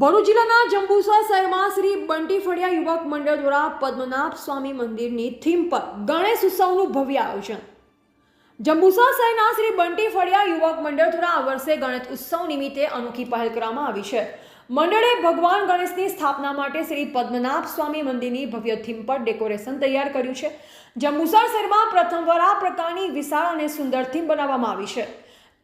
ભરૂચ જિલ્લાના જંબુસા શહેરમાં શ્રી બંટી ફળિયા યુવક મંડળ દ્વારા પદ્મનાભ સ્વામી મંદિરની થીમ પર ગણેશ ઉત્સવનું ભવ્ય આયોજન. જંબુસા શહેરના શ્રી બંટી ફળિયા યુવક મંડળ દ્વારા આ વર્ષે ગણેશ ઉત્સવ નિમિત્તે અનોખી પહેલ કરવામાં આવી છે. મંડળે ભગવાન ગણેશની સ્થાપના માટે શ્રી પદ્મનાભ સ્વામી મંદિરની ભવ્ય થીમ પર ડેકોરેશન તૈયાર કર્યું છે. જંબુસા શહેરમાં પ્રથમવાર આ પ્રકારની વિશાળ અને સુંદર થીમ બનાવવામાં આવી છે.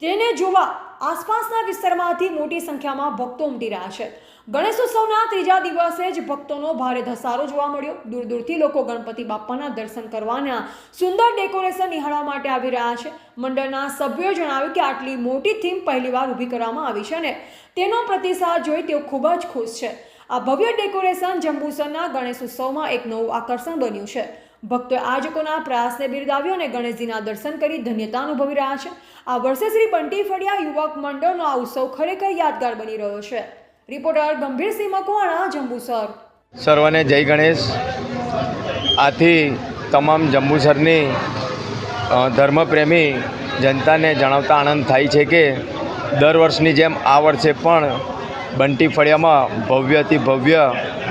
તેને જોવા આસપાસના વિસ્તારમાંથી મોટી સંખ્યામાં ભક્તો ઉમટી રહ્યા છે. ગણેશોત્સવના ત્રીજા દિવસે જ ભક્તોનો ભારે ધસારો જોવા મળ્યો. દૂર દૂરથી લોકો ગણપતિ બાપ્પાના દર્શન કરવાના સુંદર ડેકોરેશન નિહાળવા માટે આવી રહ્યા છે. મંડળના સભ્યોએ જણાવ્યું કે આટલી મોટી થીમ પહેલીવાર ઊભી કરવામાં આવી છે અને તેનો પ્રતિસાદ જોઈ તેઓ ખૂબ જ ખુશ છે. આ ભવ્ય ડેકોરેશન જંબુસરના ગણેશ ઉત્સવમાં એક નવું આકર્ષણ બન્યું છે. ભક્તોએ આયોજકોના પ્રયાસને બિરદાવ્યો અને ગણેશજીના દર્શન કરી ધન્યતા અનુભવી રહ્યા છે. આ વર્ષે શ્રી બંટી ફળિયા યુવક મંડળનો આ ઉત્સવ ખરેખર યાદગાર બની રહ્યો છે. રિપોર્ટર ગંભીરસિંહ મકવાણા, જંબુસર. સર્વને જય ગણેશ. આથી તમામ જંબુસરની ધર્મપ્રેમી જનતાને જણાવતા આનંદ થાય છે કે દર વર્ષની જેમ આ વર્ષે પણ બંટી ફળિયામાં ભવ્યથી ભવ્ય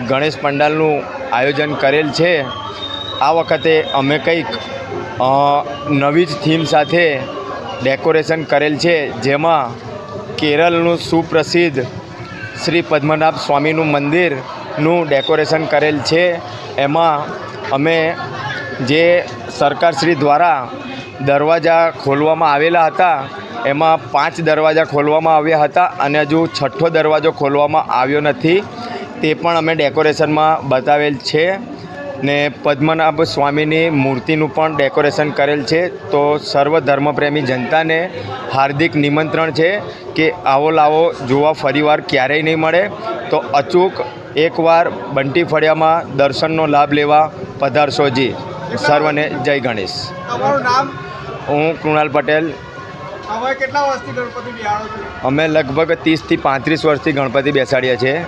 ગણેશ પંડાલનું આયોજન કરેલ છે. આ વખતે અમે કંઈક નવી જ થીમ સાથે ડેકોરેશન કરેલ છે, જેમાં કેરળનું સુપ્રસિદ્ધ શ્રી પદ્મનાભ સ્વામીનું મંદિરનું ડેકોરેશન કરેલ છે. એમાં અમે જે સરકારશ્રી દ્વારા દરવાજા ખોલવામાં આવેલા હતા, એમાં પાંચ દરવાજા ખોલવામાં આવ્યા હતા અને હજુ છઠ્ઠો દરવાજો ખોલવામાં આવ્યો નથી. તે પણ અમે ડેકોરેશનમાં બતાવેલ છે. ને પદ્મનાભ સ્વામીની મૂર્તિનું પણ ડેકોરેશન કરેલ છે. તો સર્વ ધર્મપ્રેમી જનતાને હાર્દિક નિમંત્રણ છે કે આવો લાવો જોવા ફરીવાર ક્યારેય નહીં મળે. તો અચૂક એકવાર બંટી ફળિયામાં દર્શનનો લાભ લેવા પધારશોજી સર્વને જય ગણેશ. હું કૃણાલ પટેલ. અમે લગભગ ત્રીસથી પાંત્રીસ વર્ષથી ગણપતિ બેસાડીએ છીએ.